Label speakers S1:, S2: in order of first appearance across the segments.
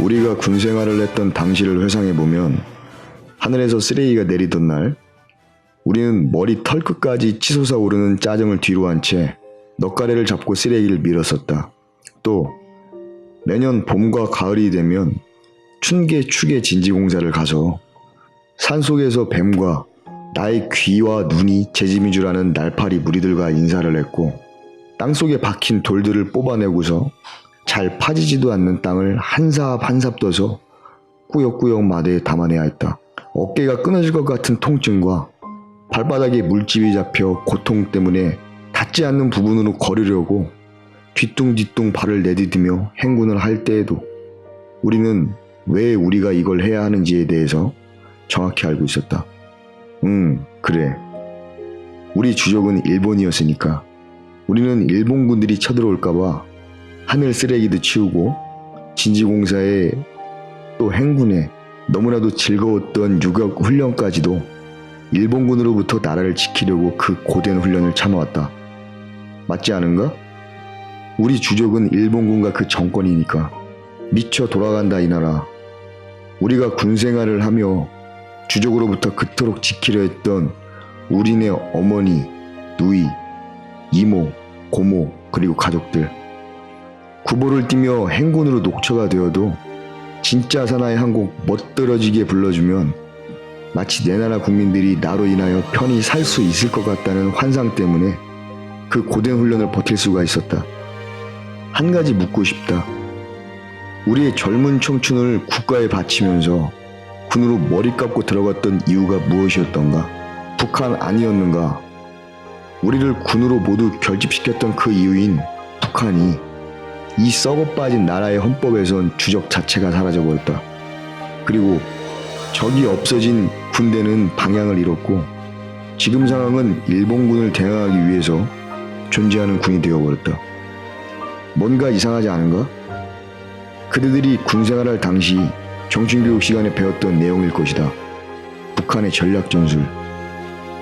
S1: 우리가 군 생활을 했던 당시를 회상해 보면 하늘에서 쓰레기가 내리던 날 우리는 머리 털끝까지 치솟아 오르는 짜증을 뒤로 한 채 넉가래를 잡고 쓰레기를 밀었었다. 또 매년 봄과 가을이 되면 춘계 축의 진지공사를 가서 산속에서 뱀과 나의 귀와 눈이 아는 날파리 무리들과 인사를 했고 땅속에 박힌 돌들을 뽑아내고서 잘 파지지도 않는 땅을 한삽 한삽 떠서 꾸역꾸역 마대에 담아내야 했다. 어깨가 끊어질 것 같은 통증과 발바닥에 물집이 잡혀 고통 때문에 닿지 않는 부분으로 걸으려고 뒤뚱뒤뚱 발을 내디디며 행군을 할 때에도 우리는 왜 우리가 이걸 해야 하는지에 대해서 정확히 알고 있었다. 응, 그래. 우리 주적은 일본이었으니까 우리는 일본군들이 쳐들어올까봐 하늘 쓰레기도 치우고 진지공사에 또 행군에 너무나도 즐거웠던 유격 훈련까지도 일본군으로부터 나라를 지키려고 그 고된 훈련을 참아왔다. 맞지 않은가? 우리 주적은 일본군과 그 정권이니까 미쳐 돌아간다 이 나라. 우리가 군 생활을 하며 주적으로부터 그토록 지키려 했던 우리네 어머니, 누이, 이모, 고모, 그리고 가족들. 구보를 뛰며 행군으로 녹초가 되어도 진짜 사나이 한 곡 멋들어지게 불러주면 마치 내 나라 국민들이 나로 인하여 편히 살 수 있을 것 같다는 환상 때문에 그 고된 훈련을 버틸 수가 있었다. 한 가지 묻고 싶다. 우리의 젊은 청춘을 국가에 바치면서 군으로 머리 감고 들어갔던 이유가 무엇이었던가? 북한 아니었는가? 우리를 군으로 모두 결집시켰던 그 이유인 북한이 이 썩어 빠진 나라의 헌법에선 주적 자체가 사라져 버렸다. 그리고 적이 없어진 군대는 방향을 잃었고 지금 상황은 일본군을 대항하기 위해서 존재하는 군이 되어버렸다. 뭔가 이상하지 않은가? 그대들이 군 생활할 당시 정신교육 시간에 배웠던 내용일 것이다. 북한의 전략 전술.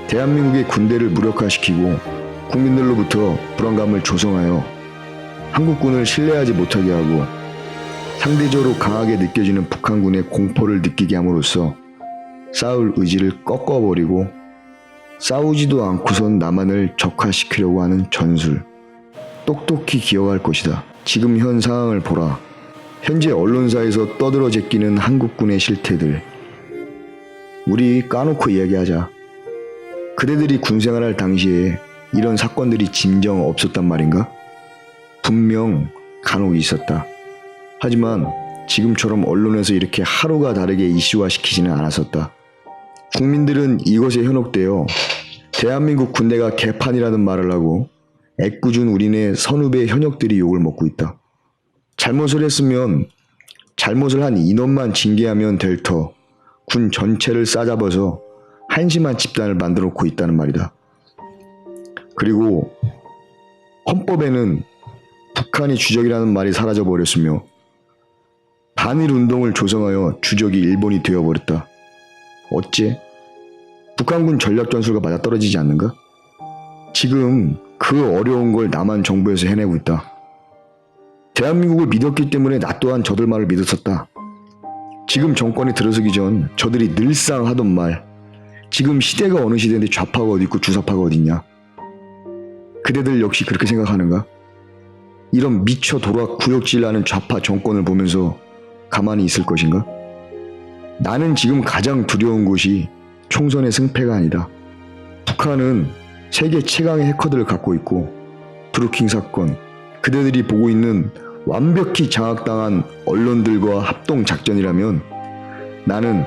S1: 대한민국의 군대를 무력화시키고 국민들로부터 불안감을 조성하여 한국군을 신뢰하지 못하게 하고 상대적으로 강하게 느껴지는 북한군의 공포를 느끼게 함으로써 싸울 의지를 꺾어버리고 싸우지도 않고선 남한을 적화시키려고 하는 전술. 똑똑히 기억할 것이다. 지금 현 상황을 보라. 현재 언론사에서 떠들어 제끼는 한국군의 실태들. 우리 까놓고 이야기하자. 그대들이 군생활할 당시에 이런 사건들이 짐정 없었단 말인가? 분명 간혹 있었다. 하지만 지금처럼 언론에서 이렇게 하루가 다르게 이슈화 시키지는 않았었다. 국민들은 이것에 현혹되어 대한민국 군대가 개판이라는 말을 하고 애꿎은 우리네 선후배 현역들이 욕을 먹고 있다. 잘못을 했으면 잘못을 한 인원만 징계하면 될 터 군 전체를 싸잡아서 한심한 집단을 만들어 놓고 있다는 말이다. 그리고 헌법에는 북한이 주적이라는 말이 사라져 버렸으며 반일 운동을 조성하여 주적이 일본이 되어버렸다. 어째? 북한군 전략 전술과 맞아떨어지지 않는가? 지금 그 어려운 걸 남한 정부에서 해내고 있다. 대한민국을 믿었기 때문에 나 또한 저들 말을 믿었었다. 지금 정권이 들어서기 전 저들이 늘상 하던 말. 지금 시대가 어느 시대인데 좌파가 어디 있고 주사파가 어디 있냐? 그대들 역시 그렇게 생각하는가? 이런 미쳐 돌아 구역질하는 좌파 정권을 보면서 가만히 있을 것인가? 나는 지금 가장 두려운 것이 총선의 승패가 아니다. 북한은 세계 최강의 해커들을 갖고 있고 브루킹 사건, 그대들이 보고 있는 완벽히 장악당한 언론들과 합동 작전이라면 나는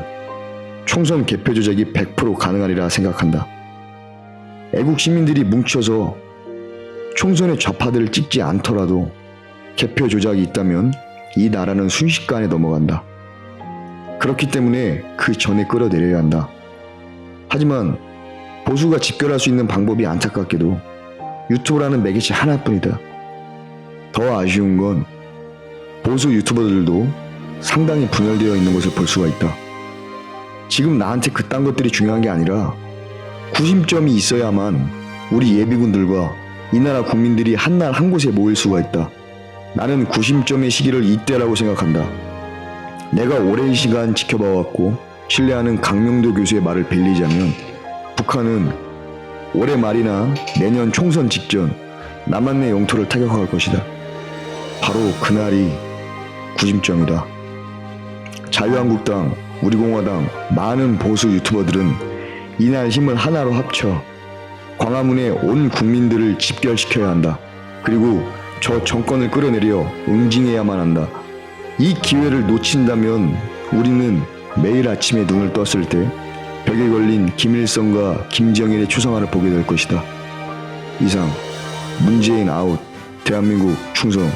S1: 총선 개표 조작이 100% 가능하리라 생각한다. 애국 시민들이 뭉쳐서 총선의 좌파들을 찍지 않더라도 개표 조작이 있다면 이 나라는 순식간에 넘어간다. 그렇기 때문에 그 전에 끌어내려야 한다. 하지만 보수가 집결할 수 있는 방법이 안타깝게도 유튜브라는 매개체 하나뿐이다. 더 아쉬운 건 보수 유튜버들도 상당히 분열되어 있는 것을 볼 수가 있다. 지금 나한테 그딴 것들이 중요한 게 아니라 구심점이 있어야만 우리 예비군들과 이 나라 국민들이 한날 한 곳에 모일 수가 있다. 나는 구심점의 시기를 이때라고 생각한다. 내가 오랜 시간 지켜봐왔고 신뢰하는 강명도 교수의 말을 빌리자면 북한은 올해 말이나 내년 총선 직전 남한의 영토를 타격할 것이다. 바로 그날이 구심점이다. 자유한국당, 우리공화당, 많은 보수 유튜버들은 이날 힘을 하나로 합쳐 광화문의 온 국민들을 집결시켜야 한다. 그리고 저 정권을 끌어내려 응징해야만 한다. 이 기회를 놓친다면 우리는 매일 아침에 눈을 떴을 때 벽에 걸린 김일성과 김정일의 추상화를 보게 될 것이다. 이상 문재인 아웃 대한민국 충성